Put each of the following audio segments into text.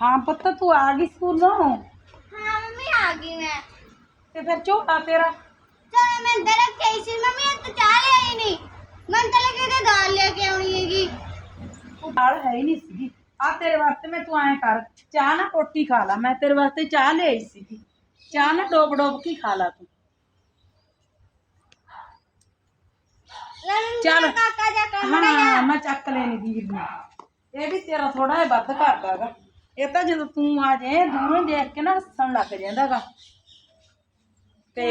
ਹਾਂ ਪੁੱਤ ਤੂੰ ਆ ਗਈ ਸਕੂਲੋਂ ਹਾਂ ਮੰਮੀ ਆ ਗਈ ਮੈਂ ਤੇ ਫਿਰ ਝੋਲਾ ਤੇਰਾ ਚਲੋ ਮੈਂ ਅੰਦਰ ਰੱਖੀ ਸੀ ਮੰਮੀ ਇਹ ਤਾਂ ਚਾਹ ਲਿਆਈ ਨਹੀਂ ਮੈਂ ਤਾਂ ਲੱਗੇ ਤੇ ਦਾਲ ਲੈ ਕੇ ਆਉਣੀ ਹੈਗੀ ਉਹ ਦਾਲ ਹੈ ਹੀ ਨਹੀਂ ਸੀਗੀ ਆ ਤੇਰੇ ਵਾਸਤੇ ਮੈਂ ਤੂੰ ਐਂ ਕਰ ਚਾਹ ਨਾ ਰੋਟੀ ਖਾ ਲਾ ਮੈਂ ਤੇਰੇ ਵਾਸਤੇ ਚਾਹ ਲਿਆਈ ਸੀਗੀ ਚਾਹ ਨਾ ਡੋਬ ਡੋਬ ਕੇ ਖਾ ਲਾ ਤੂੰ ਲੈ ਚੱਲ। ਕਾਕਾ ਜਾ ਕੇ ਹਾਂ ਮੈਂ ਚੱਕ ਲੈਣੀ ਵੀਰ ਨੂੰ ਇਹ ਵੀ ਤੇਰਾ ਇਹ ਤਾਂ ਜਦੋਂ ਤੂੰ ਆ ਜਾਏ ਦੂਰੋਂ ਦੇਖ ਕੇ ਨਾ ਹੱਸਣ ਲੱਗ ਜਾਂਦਾਗਾ। ਤੇ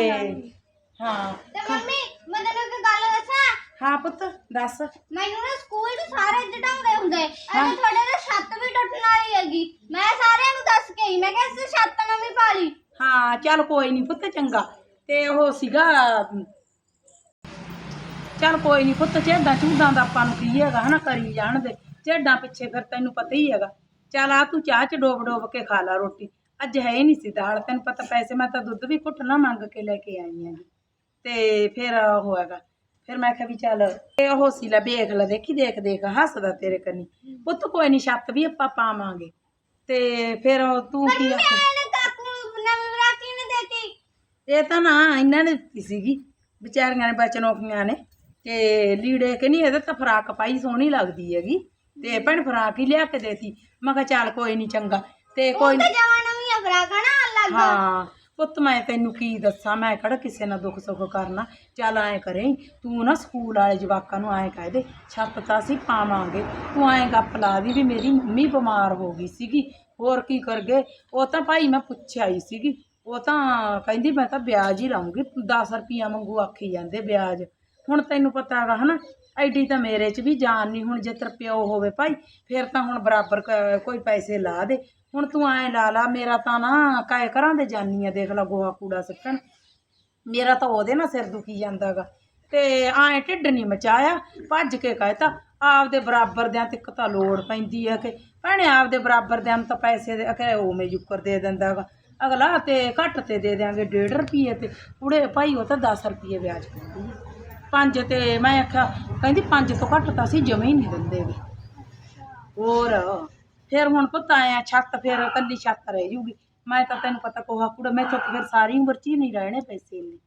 ਹਾਂ ਤੇ ਮੰਮੀ ਮੈਂ ਤੈਨੂੰ ਇੱਕ ਗੱਲ ਦੱਸਾਂ? ਹਾਂ ਪੁੱਤ ਦੱਸ। ਮੈਨੂੰ ਨਾ ਸਕੂਲ 'ਚ ਸਾਰੇ ਜਟਾਉਂਦੇ ਹੁੰਦੇ। ਐਵੇਂ ਤੁਹਾਡੇ ਦਾ ਛੱਤ ਵੀ ਟੁੱਟਣ ਵਾਲੀ ਹੈਗੀ। ਮੈਂ ਸਾਰਿਆਂ ਨੂੰ ਦੱਸ ਕੇ ਆਈ। ਮੈਂ ਕਿਹਾ ਇਸ ਛੱਤ ਨਵੀਂ ਪਾ ਲਈ। ਹਾਂ ਚੱਲ ਕੋਈ ਨਹੀਂ ਪੁੱਤ ਚੰਗਾ। ਤੇ ਉਹ ਸੀਗਾ ਚੱਲ ਕੋਈ ਨਹੀਂ ਪੁੱਤ ਝੇਡਾਂ ਝੂਡਾਂ ਦਾ ਆਪਾਂ ਨੂੰ ਕੀ ਹੈਗਾ ਹਨਾ ਕਰੀ ਜਾਣ ਦੇ। ਝੇਡਾਂ ਪਿੱਛੇ ਫਿਰ ਤੈਨੂੰ ਪਤਾ ਹੀ ਹੈਗਾ। ਚੱਲ ਆ ਤੂੰ ਚਾਹ ਚ ਡੋਬ ਡੋਬ ਕੇ ਖਾ ਲਾ ਰੋਟੀ। ਅੱਜ ਹੈ ਹੀ ਨਹੀਂ ਸੀ ਦਾਲ ਤੈਨੂੰ ਪਤਾ ਪੈਸੇ ਮੈਂ ਤਾਂ ਦੁੱਧ ਵੀ ਘੁੱਟ ਨਾ ਮੰਗ ਕੇ ਲੈ ਕੇ ਆਈ ਆਂ ਤੇ ਫਿਰ ਉਹ ਹੈਗਾ। ਫਿਰ ਮੈਂ ਕਿਹਾ ਵੀ ਚੱਲ ਇਹ ਉਹ ਸੀ ਲੈ ਵੇਖ ਲੈ ਦੇਖੀ ਦੇਖ ਦੇਖ ਹੱਸਦਾ ਤੇਰੇ ਕੰਨੀ। ਪੁੱਤ ਕੋਈ ਨਹੀਂ ਛੱਤ ਵੀ ਆਪਾਂ ਪਾਵਾਂਗੇ। ਤੇ ਫਿਰ ਉਹ ਤੂੰ ਕੀ ਇਹਨੇ ਕਾਕੂ ਨੂੰ ਨਵੀਂ ਬਰਾਤੀ ਨੇ ਦੇਤੀ। ਇਹ ਤਾਂ ਨਾ ਇਹਨਾਂ ਨੇ ਦਿੱਤੀ ਸੀਗੀ ਵਿਚਾਰੀਆਂ ਨੇ ਬਚਨੋਕੀਆਂ ਨੇ। ਤੇ ਲੀੜੇ ਕਿ ਨਹੀਂ ਇਹਦੇ ਤਾਂ ਫਰਾਕ ਪਾਈ ਸੋਹਣੀ ਲੱਗਦੀ ਹੈਗੀ। ਤੇ ਭੈਣ ਫਰਾਕ ਹੀ ਲਿਆ ਕੇ ਦੇਤੀ। ਮੈਂ ਕਿਹਾ ਚੱਲ ਕੋਈ ਨਹੀਂ ਚੰਗਾ। ਤੇ ਕੋਈ ਤੇ ਜਵਾਂ ਨਵੀਂ ਅਫਰਾ ਕਣਾ ਲੱਗ ਹਾਂ ਪੁੱਤ ਮੈਂ ਤੈਨੂੰ ਕੀ ਦੱਸਾਂ ਮੈਂ ਕਿਹੜਾ ਕਿਸੇ ਨਾਲ ਦੁੱਖ ਸੁੱਖ ਕਰਨਾ। ਚੱਲ ਐਂ ਕਰੇ ਤੂੰ ਨਾ ਸਕੂਲ ਵਾਲੇ ਜਵਾਕਾਂ ਨੂੰ ਐਂ ਕਹਿ ਦੇ ਛੱਤ ਤਾਂ ਅਸੀਂ ਪਾਵਾਂਗੇ। ਤੂੰ ਐਂ ਗੱਪ ਲਾ ਦੀ ਵੀ ਮੇਰੀ ਮੰਮੀ ਬਿਮਾਰ ਹੋ ਗਈ ਸੀਗੀ। ਹੋਰ ਕੀ ਕਰ ਗਏ ਉਹ ਤਾਂ ਭਾਈ ਮੈਂ ਪੁੱਛਿਆ ਹੀ ਸੀਗੀ। ਉਹ ਤਾਂ ਕਹਿੰਦੀ ਮੈਂ ਤਾਂ ਵਿਆਜ ਹੀ ਲਾਉਂਗੀ 10 ਰੁਪਈਆ ਮੰਗੂ ਆਖੀ ਜਾਂਦੇ ਵਿਆਜ। ਹੁਣ ਤੈਨੂੰ ਪਤਾ ਹੈਗਾ ਹਨਾ? ਐਡੀ ਤਾਂ ਮੇਰੇ 'ਚ ਵੀ ਜਾਨ ਨਹੀਂ ਹੁਣ ਜੇ ਤੇਰਾ ਪਿਓ ਹੋਵੇ ਭਾਈ, ਫਿਰ ਤਾਂ ਹੁਣ ਬਰਾਬਰ ਕ- ਕੋਈ ਪੈਸੇ ਲਾ ਦੇ। ਹੁਣ ਤੂੰ ਐਂ ਲਾ ਲਾ, ਮੇਰਾ ਤਾਂ ਨਾ ਕਾਏ ਘਰਾਂ ਦੇ ਜਾਨੀ ਆ ਦੇਖ ਲਾ ਗੋਹਾ ਕੂੜਾ ਸਿੱਟਣ। ਮੇਰਾ ਤਾਂ ਉਹਦੇ ਨਾਲ ਸਿਰ ਦੁਖੀ ਜਾਂਦਾਗਾ ਤੇ ਐਂ ਢਿੱਡ ਨਹੀਂ ਮਚਾਇਆ, ਭੱਜ ਕੇ ਕਹਿਤਾ, ਆਪਦੇ ਬਰਾਬਰ ਦਿਆਂ ਤੱਕ ਤਾਂ ਲੋੜ ਪੈਂਦੀ ਆ ਕਿ, ਭੈਣੇ ਆਪਦੇ ਬਰਾਬਰ ਦਿਆਂ ਨੂੰ ਤਾਂ ਪੈਸੇ ਦੇ ਕਿ ਉਵੇਂ ਜੁੱਕਰ ਦੇ ਦਿੰਦਾਗਾ ਅਗਲਾ ਤੇ ਘੱਟ ਤੇ ਦੇ ਦਿਆਂਗੇ 1.5 ਰੁਪਏ ਤੇ। ਕੁੜੇ ਭਾਈ ਉਹ ਤਾਂ 10 ਰੁਪਏ ਵਿਆਜ ਪੈਂਦੀ ਆ। ਪੰਜ ਤੇ ਮੈਂ ਆਖਿਆ ਕਹਿੰਦੀ ਪੰਜ ਤੋਂ ਘੱਟ ਤਾਂ ਅਸੀਂ ਜਮੇ ਹੀ ਨਹੀਂ ਦਿੰਦੇਗੇ ਹੋਰ ਫਿਰ ਹੁਣ ਪੁੱਤ ਆਇਆ ਛੱਤ ਫਿਰ ਕੱਲੀ ਛੱਤ ਰਹਿ ਜੂਗੀ। ਮੈਂ ਤਾਂ ਤੈਨੂੰ ਪਤਾ ਕੋਹਾ ਕੁੜਾ ਮੈਂ ਤਾਂ ਫਿਰ ਸਾਰੀ ਉਮਰ ਚ ਹੀ ਨਹੀਂ ਰਹਿਣੇ ਪੈਸੇ ਇੰਨੇ।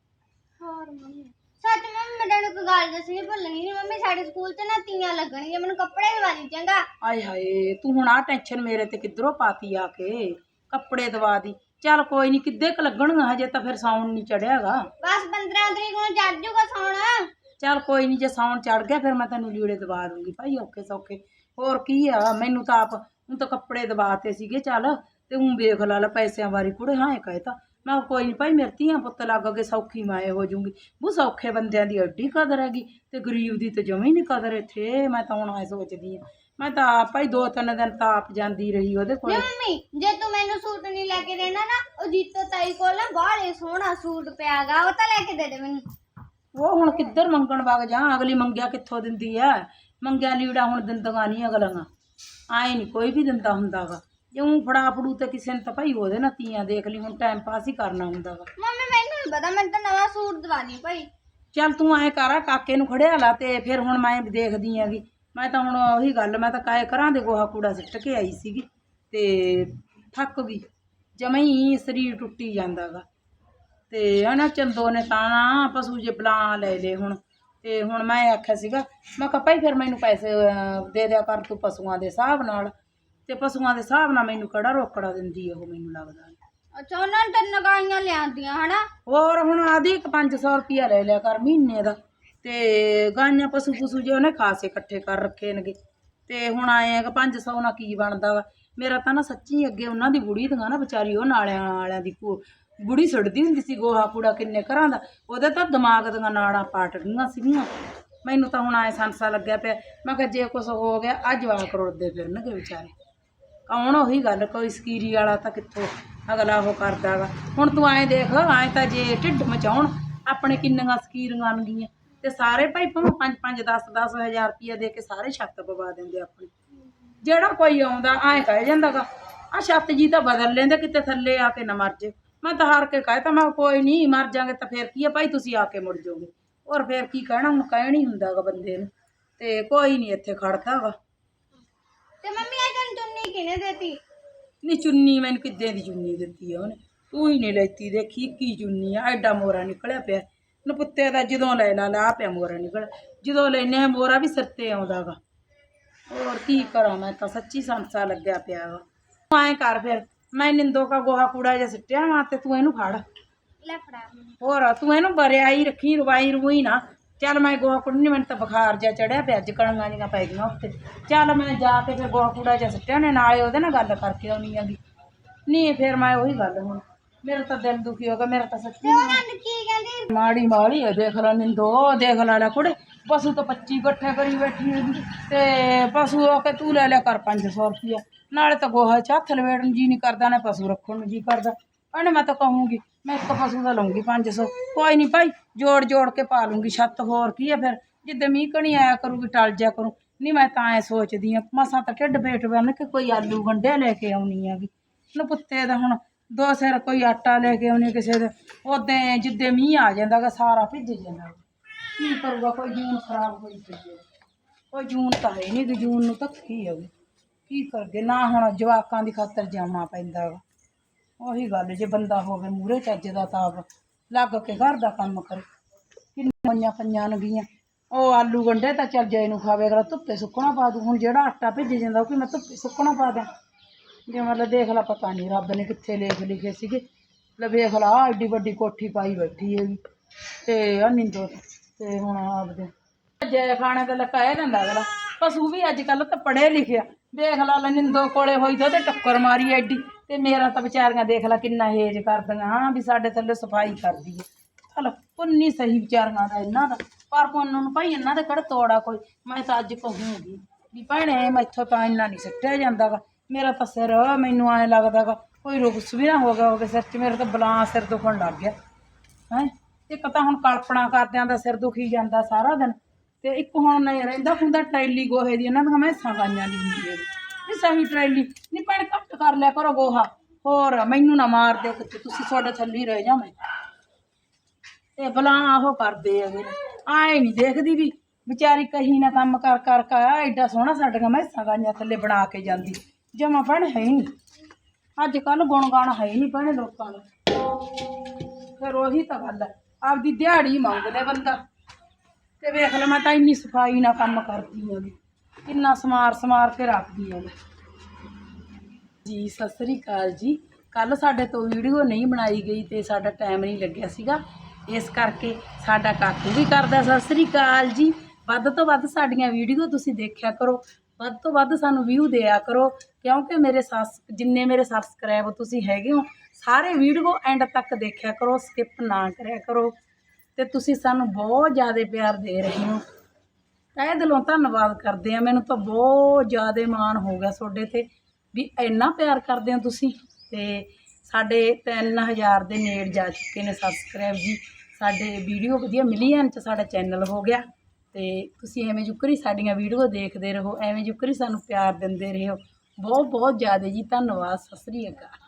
ਹੋਰ ਮੰਮੀ ਸੱਚ ਮੰਮੀ ਮੈਂ ਤੈਨੂੰ ਇੱਕ ਗੱਲ ਦੱਸਣੀ ਭੁੱਲ ਗਈ ਮੰਮੀ ਸਾਡੇ ਸਕੂਲ 'ਚ ਨਾ ਤੀਆਂ ਲੱਗਣਗੀਆਂ ਮੈਨੂੰ ਕੱਪੜੇ ਦਵਾ ਦੀ ਚੰਗਾ। ਆਏ ਹਾਏ ਤੂੰ ਹੁਣ ਆ ਟੈਨਸ਼ਨ ਮੇਰੇ ਤੇ ਕਿੱਧਰੋਂ ਪਾਤੀ ਆ ਕੇ? ਕੱਪੜੇ ਦਵਾ ਦੀ। ਚੱਲ ਕੋਈ ਨਹੀਂ ਕਿੱਦੇ ਕ ਲੱਗਣਗਾ ਹਜੇ ਤਾਂ ਫਿਰ ਸਾਉਣ ਨਹੀਂ ਚੜਿਆਗਾ। ਬਸ 15 ਤਰੀਕ ਨੂੰ ਚੜ ਜੂਗਾ ਸੌਣਾ ਚੱਲ ਕੋਈ ਨਹੀਂ ਜੇ ਸਾਉਣ ਚੜ ਗਿਆ ਫਿਰ ਮੈਂ ਤੈਨੂੰ ਲੀੜੇ ਦਵਾ ਦੂੰਗੀ ਭਾਈ ਔਖੇ ਸੌਖੇ। ਹੋਰ ਕੀ ਆ ਮੈਨੂੰ ਤਾਂ ਆਪ ਹੁਣ ਤਾਂ ਕੱਪੜੇ ਦਵਾਤੇ ਸੀਗੇ ਚੱਲ ਤੇ ਹੁਣ ਵੇਖ ਲਾ ਲੈ ਪੈਸਿਆਂ ਵਾਰੀ ਕੁੜੇ ਹਾਂ ਇਹ ਕਹਿਤਾ। ਮੈਂ ਕਿਹਾ ਕੋਈ ਨਹੀਂ ਭਾਈ ਮੇਰੇ ਧੀਆਂ ਪੁੱਤ ਲੱਗ ਕੇ ਸੌਖੀ ਮਾਏ ਹੋ ਜੂੰਗੀ। ਬੂ ਸੌਖੇ ਬੰਦਿਆਂ ਦੀ ਐਡੀ ਕਦਰ ਹੈਗੀ ਤੇ ਗਰੀਬ ਦੀ ਤੇ ਜਮੀ ਨਹੀਂ ਕਦਰ ਇੱਥੇ ਮੈਂ ਤਾਂ ਹੁਣ ਐ ਸੋਚਦੀ ਆ। ਮੈਂ ਤਾਂ ਆਪ ਭਾਈ ਦੋ ਤਿੰਨ ਦਿਨ ਤਾਂ ਆਪ ਜਾਂਦੀ ਰਹੀ ਉਹਦੇ ਕੋਲ। ਨਹੀਂ ਮੰਮੀ ਜੇ ਤੂੰ ਮੈਨੂੰ ਸੂਟ ਨਹੀਂ ਲੈ ਕੇ ਦੇਣਾ ਨਾ ਉਹ ਜੀਤੋ ਤਾਈ ਕੋਲ ਨਾ ਬਾਹਲੇ ਸੋਹਣਾ ਸੂਟ ਪਿਆਗਾ ਉਹ ਤਾਂ ਲੈ ਕੇ ਦੇ ਦੇ ਮੈਨੂੰ। ਉਹ ਹੁਣ ਕਿੱਧਰ ਮੰਗਣ ਵਗ ਜਾ ਅਗਲੀ ਮੰਗਿਆ ਕਿੱਥੋਂ ਦਿੰਦੀ ਆ ਮੰਗਿਆ ਲੀੜਾ ਹੁਣ ਦਿੰਦੀਆਂ ਨਹੀਂ ਅਗਲੀਆਂ। ਆਏ ਨਹੀਂ ਕੋਈ ਵੀ ਦਿੰਦਾ ਹੁੰਦਾਗਾ ਜਿਉਂ ਫੜਾ ਫੜੂ ਤੇ ਕਿਸੇ ਨੇ ਤਾਂ ਭਾਈ ਉਹਦੇ ਨਾਲ ਤੀਆਂ ਦੇਖ ਲਈ ਹੁਣ ਟਾਈਮ ਪਾਸ ਹੀ ਕਰਨਾ ਹੁੰਦਾਗਾ ਮੰਮੀ ਮੈਨੂੰ ਨਹੀਂ ਪਤਾ ਮੈਨੂੰ ਤਾਂ ਨਵਾਂ ਸੂਟ ਦਵਾ ਦੀ ਭਾਈ। ਚੱਲ ਤੂੰ ਐਂ ਕਰ ਆ ਕਾਕੇ ਨੂੰ ਖੜਿਆ ਲਾ ਤੇ ਫਿਰ ਹੁਣ ਮੈਂ ਵੀ ਦੇਖਦੀ ਆਂਗੀ ਮੈਂ ਤਾਂ ਹੁਣ ਉਹੀ ਗੱਲ ਮੈਂ ਤਾਂ ਕਾਏ ਕਰਾਂ ਦੇ ਗੋਹਾ ਕੂੜਾ ਸਿੱਟ ਕੇ ਆਈ ਸੀਗੀ ਤੇ ਥੱਕ ਗਈ। ਜਮੇ ਹੀ ਸਰੀਰ ਟੁੱਟੀ ਜਾਂਦਾਗਾ। ਤੇ ਹਨਾ ਚੰਦੋ ਨੇ ਤਾਂ ਨਾ ਪਸ਼ੂ ਜੇ ਬਲਾ ਲੈ ਲੇ ਹੁਣ ਤੇ ਹੁਣ ਮੈਂ ਆਖਿਆ ਸੀਗਾ ਮੈਂ ਕਿਹਾ ਭਾਈ ਫਿਰ ਮੈਨੂੰ ਪੈਸੇ ਦੇ ਦਿਆ ਕਰ ਤੂੰ ਪਸ਼ੂਆਂ ਦੇ ਹਿਸਾਬ ਨਾਲ। ਤੇ ਪਸ਼ੂਆਂ ਦੇ ਹਿਸਾਬ ਨਾਲ ਮੈਨੂੰ ਕਿਹੜਾ ਰੋਕੜਾ ਦਿੰਦੀ ਉਹ ਮੈਨੂੰ ਲੱਗਦਾ ਅੱਛਾ ਉਹਨਾਂ ਨੇ ਤਾਂ ਨਗਾਈਆਂ ਲਿਆਂਦੀਆਂ ਹਨਾ? ਹੋਰ ਹੁਣ ਆਦੀ ਇੱਕ 500 ਰੁਪਿਆ ਲੈ ਲਿਆ ਕਰ ਮਹੀਨੇ ਦਾ। ਤੇ ਗਾਈਆਂ ਪਸ਼ੂ ਪਸ਼ੂ ਜੇ ਉਹਨੇ ਖਾਸੇ ਇਕੱਠੇ ਕਰ ਰੱਖੇ ਨੇਗੇ। ਤੇ ਹੁਣ ਆਏ ਆ ਕਿ 500 ਨਾਲ ਕੀ ਬਣਦਾ ਵਾ। ਮੇਰਾ ਤਾਂ ਨਾ ਸੱਚੀ ਅੱਗੇ ਉਹਨਾਂ ਦੀ ਬੁੜੀ ਦੀਆਂ ਨਾ ਵਿਚਾਰੀ ਉਹ ਨਾਲਿਆਂ ਵਾਲਿਆਂ ਦੀ ਭੂ- ਬੁੜੀ ਸੁੱਟਦੀ ਹੁੰਦੀ ਸੀ ਗੋਹਾ ਕੂੜਾ ਕਿੰਨੇ ਘਰਾਂ ਦਾ। ਉਹਦੇ ਤਾਂ ਦਿਮਾਗ ਦੀਆਂ ਨਾੜਾਂ ਪਾਟ ਗਈਆਂ ਸੀਗੀਆਂ। ਮੈਨੂੰ ਤਾਂ ਹੁਣ ਆਏ ਸੰਸਾ ਲੱਗਿਆ ਪਿਆ। ਮੈਂ ਕਿਹਾ ਜੇ ਕੁਛ ਹੋ ਗਿਆ ਆ ਜਵਾਕ ਰੁੜਦੇ ਫਿਰਨਗੇ ਵਿਚਾਰੇ। ਕੌਣ ਉਹੀ ਗੱਲ, ਕੋਈ ਸਕੀਰੀ ਵਾਲਾ ਤਾਂ ਕਿੱਥੋਂ ਅਗਲਾ ਉਹ ਕਰਦਾ ਵਾ। ਹੁਣ ਤੂੰ ਐਂ ਦੇਖ ਐਂ ਤਾਂ ਜੇ ਢਿੱਡ ਮਚਾਉਣ, ਆਪਣੇ ਕਿੰਨੀਆਂ ਸਕੀਰੀਆਂ ਆਣਗੀਆਂ ਤੇ ਸਾਰੇ ਭਾਈ ਭਾਵੇਂ 5 5 10 10 ਹਜ਼ਾਰ ਰੁਪਇਆ ਦੇ ਕੇ ਸਾਰੇ ਛੱਤ ਪਵਾ ਦਿੰਦੇ ਆਪਣੀ। ਜਿਹੜਾ ਕੋਈ ਆਉਂਦਾ ਐਂ ਕਹਿ ਜਾਂਦਾਗਾ ਆ ਛੱਤ ਜੀ ਤਾਂ ਬਦਲ ਲੈਂਦੇ ਕਿਤੇ ਥੱਲੇ ਆ ਕੇ ਨਾ ਮਰ ਜੇ। ਮੈਂ ਤਾਂ ਹਾਰ ਕੇ ਕਹਿ ਤਾ ਮੈਂ ਕਿਹਾ ਕੋਈ ਨਹੀਂ ਮਰ ਜਾਗੇ ਤਾਂ ਫੇਰ ਕੀ ਆ ਭਾਈ ਤੁਸੀਂ ਆ ਕੇ ਮੁੜ ਜਾਓਗੇ। ਔਰ ਫੇਰ ਕੀ ਕਹਿਣਾ ਹੁਣ ਕਹਿਣ ਹੀ ਹੁੰਦਾਗਾ ਬੰਦੇ ਨੂੰ। ਤੇ ਕੋਈ ਨਹੀਂ ਇੱਥੇ ਖੜਦਾਗਾ ਤੇ ਮੰਮੀ ਆ ਤੈਨੂੰ ਚੁੰਨੀ ਕਿਹਨੇ ਦੇਤੀ? ਨੀ ਚੁੰਨੀ ਮੈਨੂੰ ਕਿੱਦੇ ਦੀ ਚੁੰਨੀ ਦਿੱਤੀ ਆ ਉਹਨੇ? ਤੂੰ ਹੀ ਨਹੀਂ ਲੈਤੀ ਦੇਖੀ ਕੀ ਚੁੰਨੀ ਆ ਐਡਾ ਮੋਰਾ ਨਿਕਲਿਆ ਪਿਆ। ਨਪੁੱਤੇ ਦਾ ਜਦੋਂ ਲੈ ਲਾ ਲਾ ਪਿਆ ਮੋਰਾ ਨਿਕਲ। ਜਦੋਂ ਲੈਨੇ ਮੋਰਾ ਵੀ ਸਿਰ ਤੇ ਆਉਂਦਾ ਗਾ ਹੋਰ ਕੀ ਕਰਾਂ ਮੈਂ ਤਾਂ ਸੱਚੀ ਸੰਸਾ ਲੱਗਿਆ ਪਿਆ ਵਾ। ਐਂ ਕਰ ਫਿਰ ਮੈਂ ਨਿੰਦੋ ਕਾ ਗੋਹਾ ਕੂੜਾ ਜਿਹਾ ਸਿੱਟਿਆ ਵਾ ਤੇ ਤੂੰ ਇਹਨੂੰ ਫੜ। ਲੈ ਫੜਾ। ਹੋਰ ਤੂੰ ਇਹਨੂੰ ਬਰਿਆ ਹੀ ਰੱਖੀ ਰਵਾਈ ਰਵੂਈ ਨਾ। ਚੱਲ ਮੈਂ ਗੋਹਾ ਕੁੜਨੀ ਮੈਨੂੰ ਤਾਂ ਬੁਖਾਰ ਜਿਹਾ ਚੜਿਆ ਪਿਆ ਅੱਜ ਕਣੀਆਂ ਜੀਆਂ ਪੈ ਗਈਆਂ ਉੱਤੇ ਚੱਲ ਮੈਂ ਜਾ ਕੇ ਫਿਰ ਗੋਹਾ ਕੂੜਾ ਜਿਹਾ ਸਿੱਟਿਆ ਨੇ ਨਾਲੇ ਉਹਦੇ ਨਾਲ ਗੱਲ ਕਰਕੇ ਆਉਣੀ ਆਗੀ ਨਹੀਂ ਫਿਰ ਮੈਂ ਉਹੀ ਗੱਲ ਹੁਣ। ਮੇਰਾ ਤਾਂ ਦਿਲ ਦੁਖੀ ਹੋ ਗਿਆ ਮੇਰਾ ਤਾਂ ਸੱਚੀ ਉਹ ਮਾੜੀ ਮਾੜੀ ਹੈ ਦੇਖ ਲੈ ਨਿੰਦੋ ਦੇਖ ਲੈ ਲੈ ਕੁੜੇ। ਪਸ਼ੂ ਤਾਂ 25 ਇਕੱਠੇ ਕਰੀ ਬੈਠੀ ਹੈਗੀ। ਤੇ ਪਸ਼ੂ ਆ ਕੇ ਤੂੰ ਲੈ ਲਿਆ ਕਰ 500 ਰੁਪਇਆ ਨਾਲੇ ਤਾਂ ਗੋਹਾ ਚ ਹੱਥ ਲਵੇੜਨ ਜੀ ਨਹੀਂ ਕਰਦਾ ਨਾ ਪਸ਼ੂ ਰੱਖਣ ਨੂੰ ਜੀ ਕਰਦਾ। ਉਹਨੇ ਮੈਂ ਤਾਂ ਕਹੂੰਗੀ ਮੈਂ ਇੱਕ ਪਸ਼ੂ ਦਾ ਲਊਂਗੀ 500 ਕੋਈ ਨਹੀਂ ਭਾਈ ਜੋੜ ਜੋੜ ਕੇ ਪਾ ਲੂੰਗੀ ਛੱਤ ਹੋਰ ਕੀ ਹੈ ਫਿਰ? ਜਿੱਦੇ ਮੀਂਹ ਕਣੀ ਆਇਆ ਕਰੂਗੀ ਟਲ ਜਾ ਕਰੂ। ਨਹੀਂ ਮੈਂ ਤਾਂ ਐ ਸੋਚਦੀ ਆ ਮਸਾਂ ਤਾਂ ਢਿੱਡ ਪੇਟ ਬੰਨ ਕੇ ਕੋਈ ਆਲੂ ਗੰਢੇ ਲੈ ਕੇ ਆਉਣੀ ਹੈਗੀ। ਨਪੁੱਤੇ ਦਾ ਹੁਣ ਦੋ ਸਿਰ ਕੋਈ ਆਟਾ ਲੈ ਕੇ ਆਉਣੀ ਕਿਸੇ ਦੇ ਉਦੋਂ ਜਿੱਦੇ ਮੀਂਹ ਆ ਜਾਂਦਾ ਗਾ ਸਾਰਾ ਭਿੱਜ ਜਾਂਦਾ। ਕੀ ਕਰੂਗਾ, ਕੋਈ ਜੂਨ ਖਰਾਬ ਹੋਈ ਪਈ ਹੈ। ਕੋਈ ਜੂਨ ਤਾਂ ਹੈ ਨਹੀਂ ਕਿ ਜੂਨ ਨੂੰ ਧੱਕੀ ਹੈਗੀ ਕੀ ਕਰਗੇ, ਨਾ ਹੁਣ ਜਵਾਕਾਂ ਦੀ ਖਾਤਰ ਜਾਣਾ ਪੈਂਦਾ ਵਾ ਉਹੀ ਗੱਲ, ਜੇ ਬੰਦਾ ਹੋਵੇ ਮੂਰੇ ਚੱਜ ਦਾ ਤਾਂ ਆਪ ਲੱਗ ਕੇ ਘਰ ਦਾ ਕੰਮ ਕਰੇ। ਕਿੰਨੀਆਂ ਪੰਜਾਂ ਨਗੀਆਂ ਉਹ ਆਲੂ ਗੰਡੇ ਤਾਂ ਚੱਲ ਜੇ ਨੂੰ ਖਾਵੇ, ਅਗਲਾ ਧੁੱਪੇ ਸੁੱਕਣਾ ਪਾ ਦੂ। ਹੁਣ ਜਿਹੜਾ ਆਟਾ ਭਿੱਜ ਜਾਂਦਾ, ਉਹ ਕਿ ਮੈਂ ਧੁੱਪੇ ਸੁੱਕਣਾ ਪਾ ਦਾਂ ਜੇ ਮਤਲਬ ਦੇਖ ਲਾ ਪਤਾ ਨਹੀਂ ਰੱਬ ਨੇ ਕਿੱਥੇ ਲੇਖ ਲਿਖੇ ਸੀਗੇ। ਲੈ ਵੇਖ ਲਾ, ਆਹ ਐਡੀ ਵੱਡੀ ਕੋਠੀ ਪਾਈ ਬੈਠੀ ਹੈਗੀ ਤੇ ਆ ਨਿੰਦੋ ਤੇ ਹੁਣ ਆਪਦੇ ਜੈ ਖਾਣੇ ਤੇ ਲਕਾਇਆ ਜਾਂਦਾ ਅਗਲਾ, ਪਸ਼ੂ ਵੀ ਅੱਜ ਕੱਲ ਤਾਂ ਪੜ੍ਹੇ ਲਿਖਿਆ ਦੇਖ ਲਾ ਲੈ, ਨਿੰਦੋ ਕੋਲੇ ਹੋਈ ਤਾਂ ਤੇ ਟੱਕਰ ਮਾਰੀ ਐਡੀ ਤੇ ਮੇਰਾ ਤਾਂ ਵਿਚਾਰੀਆਂ ਦੇਖ ਲਾ ਕਿੰਨਾ ਹੇਜ ਕਰਦੀਆਂ। ਹਾਂ ਵੀ ਸਾਡੇ ਥੱਲੇ ਸਫ਼ਾਈ ਕਰਦੀ ਹੈ। ਚਲ, ਪੁੰਨੀ ਸਹੀ ਵਿਚਾਰੀਆਂ ਦਾ ਇਹਨਾਂ ਦਾ। ਪਰ ਪੁੰਨ ਨੂੰ ਭਾਈ ਇਹਨਾਂ ਦਾ ਕਿਹੜਾ ਤੋੜਾ ਕੋਈ। ਮੈਂ ਤਾਂ ਅੱਜ ਕਹੂੰਗੀ ਵੀ ਭੈਣੇ, ਮੈਥੋਂ ਤਾਂ ਇੰਨਾ ਨਹੀਂ ਸਿੱਟਿਆ ਜਾਂਦਾ ਗਾ ਮੇਰਾ ਤਾਂ ਸਿਰ ਮੈਨੂੰ ਐਂ ਲੱਗਦਾ ਗਾ, ਕੋਈ ਰੁਕਸ ਵੀ ਨਾ ਹੋ ਗਿਆ ਹੋਵੇ ਸਿਰ 'ਚ, ਮੇਰੇ ਤਾਂ ਬਲਾਂ ਸਿਰ ਦੁਖਣ ਲੱਗ ਗਿਆ। ਹੈ? ਇੱਕ ਤਾਂ ਹੁਣ ਕਲਪਨਾ ਕਰਦਿਆਂ ਦਾ ਸਿਰ ਦੁਖੀ ਜਾਂਦਾ ਸਾਰਾ ਦਿਨ, ਤੇ ਇੱਕ ਹੁਣ ਨਹੀਂ ਰਹਿੰਦਾ ਹੁੰਦਾ ਟਰੈਲੀ ਗੋਹੇ ਦੀ, ਇਹਨਾਂ ਦੀਆਂ ਮੈਸਾਂ ਗਾਈਆਂ ਦੀ ਹੁੰਦੀ ਹੈ ਇਹ ਸਹੀ ਟਰੈਲੀ ਨਹੀਂ ਭੈਣ ਘੱਟ ਕਰ ਲਿਆ ਕਰੋ ਗੋਹਾ। ਹੋਰ ਮੈਨੂੰ ਨਾ ਮਾਰ ਦਿਓ ਕਿਤੇ ਤੁਸੀਂ ਤੁਹਾਡੇ ਥੱਲੇ ਹੀ ਰਹਿ ਜਾ ਤੇ ਬਲਾ ਆਹੋ ਕਰਦੇ ਹੈਗੇ ਆਏ ਨਹੀਂ ਦੇਖਦੀ ਵੀ, ਵਿਚਾਰੀ ਕਹੀ ਨਾ ਕੰਮ ਕਰ ਕਰ ਕੇ ਆ ਐਡਾ ਸੋਹਣਾ ਸਾਡੀਆਂ ਮੈਸਾਂ ਗਾਈਆਂ ਥੱਲੇ ਬਣਾ ਕੇ ਜਾਂਦੀ। ਜਮਾ ਭੈਣ ਹੈ ਹੀ ਨਹੀਂ। ਅੱਜ ਕੱਲ ਗੁਣ ਗਾਣ ਹੈ ਹੀ ਨਹੀਂ ਭੈਣੇ ਲੋਕਾਂ ਨੂੰ ਫਿਰ ਉਹੀ ਤਾਂ ਗੱਲ ਹੈ, ਆਪਦੀ ਦਿਹਾੜੀ ਮੰਗਦਾ ਬੰਦਾ। ਤੇ ਵੇਖ ਲੈ ਮੈਂ ਤਾਂ ਇੰਨੀ ਸਫ਼ਾਈ ਨਾਲ ਕੰਮ ਕਰਦੀ ਹਾਂ ਕਿੰਨਾ ਸਮਾਰ ਸਮਾਰ ਕੇ ਰੱਖਦੀ ਹਾਂ ਜੀ। ਸਤਿ ਸ੍ਰੀ ਅਕਾਲ ਜੀ। ਕੱਲ ਸਾਡੇ ਤੋਂ ਵੀਡੀਓ ਨਹੀਂ ਬਣਾਈ ਗਈ ਤੇ ਸਾਡਾ ਟਾਈਮ ਨਹੀਂ ਲੱਗਿਆ ਸੀਗਾ। ਇਸ ਕਰਕੇ ਸਾਡਾ ਕਾਕੂ ਵੀ ਕਰਦਾ। ਸਤਿ ਸ੍ਰੀ ਅਕਾਲ ਜੀ। ਵੱਧ ਤੋਂ ਵੱਧ ਸਾਡੀਆਂ ਵੀਡੀਓ ਤੁਸੀਂ ਦੇਖਿਆ ਕਰੋ। ਵੱਧ ਤੋਂ ਵੱਧ ਸਾਨੂੰ ਵਿਊ ਦਿਆ ਕਰੋ, ਕਿਉਂਕਿ ਮੇਰੇ ਸੱਸ, ਜਿੰਨੇ ਮੇਰੇ ਸਬਸਕ੍ਰਾਈਬ ਤੁਸੀਂ ਹੈਗੇ ਹੋ, ਸਾਰੇ ਵੀਡੀਓ ਐਂਡ ਤੱਕ ਦੇਖਿਆ ਕਰੋ ਸਕਿਪ ਨਾ ਕਰਿਆ ਕਰੋ। ਤੇ ਤੁਸੀਂ ਸਾਨੂੰ ਬਹੁਤ ਜ਼ਿਆਦਾ ਪਿਆਰ ਦੇ ਰਹੇ ਹੋ। ਤਹਿ ਦਿਲੋਂ ਧੰਨਵਾਦ ਕਰਦੇ ਆ ਮੈਨੂੰ ਤਾਂ ਬਹੁਤ ਜ਼ਿਆਦਾ ਮਾਣ ਹੋ ਗਿਆ ਤੁਹਾਡੇ ਤੇ ਵੀ ਇੰਨਾ ਪਿਆਰ ਕਰਦੇ ਹੋ ਤੁਸੀਂ। ਤੇ ਸਾਡੇ 3000 ਦੇ ਨੇੜ ਜਾ ਚੁੱਕੇ ਨੇ ਸਬਸਕ੍ਰਾਈਬ ਜੀ। ਸਾਡੇ ਵੀਡੀਓ ਵਧੀਆ ਮਿਲੀਅਨ ਚ ਸਾਡਾ ਚੈਨਲ ਹੋ ਗਿਆ। ਤੇ ਤੁਸੀਂ ਐਵੇਂ ਜੁਕਰੀ ਸਾਡੀਆਂ ਵੀਡੀਓ ਦੇਖਦੇ ਰਹੋ, ਐਵੇਂ ਜੁਕਰੀ ਸਾਨੂੰ ਪਿਆਰ ਦਿੰਦੇ ਰਹੋ। ਬਹੁਤ ਬਹੁਤ ਜ਼ਿਆਦਾ ਜੀ, ਧੰਨਵਾਦ, ਸਤਿ ਸ੍ਰੀ ਅਕਾਲ।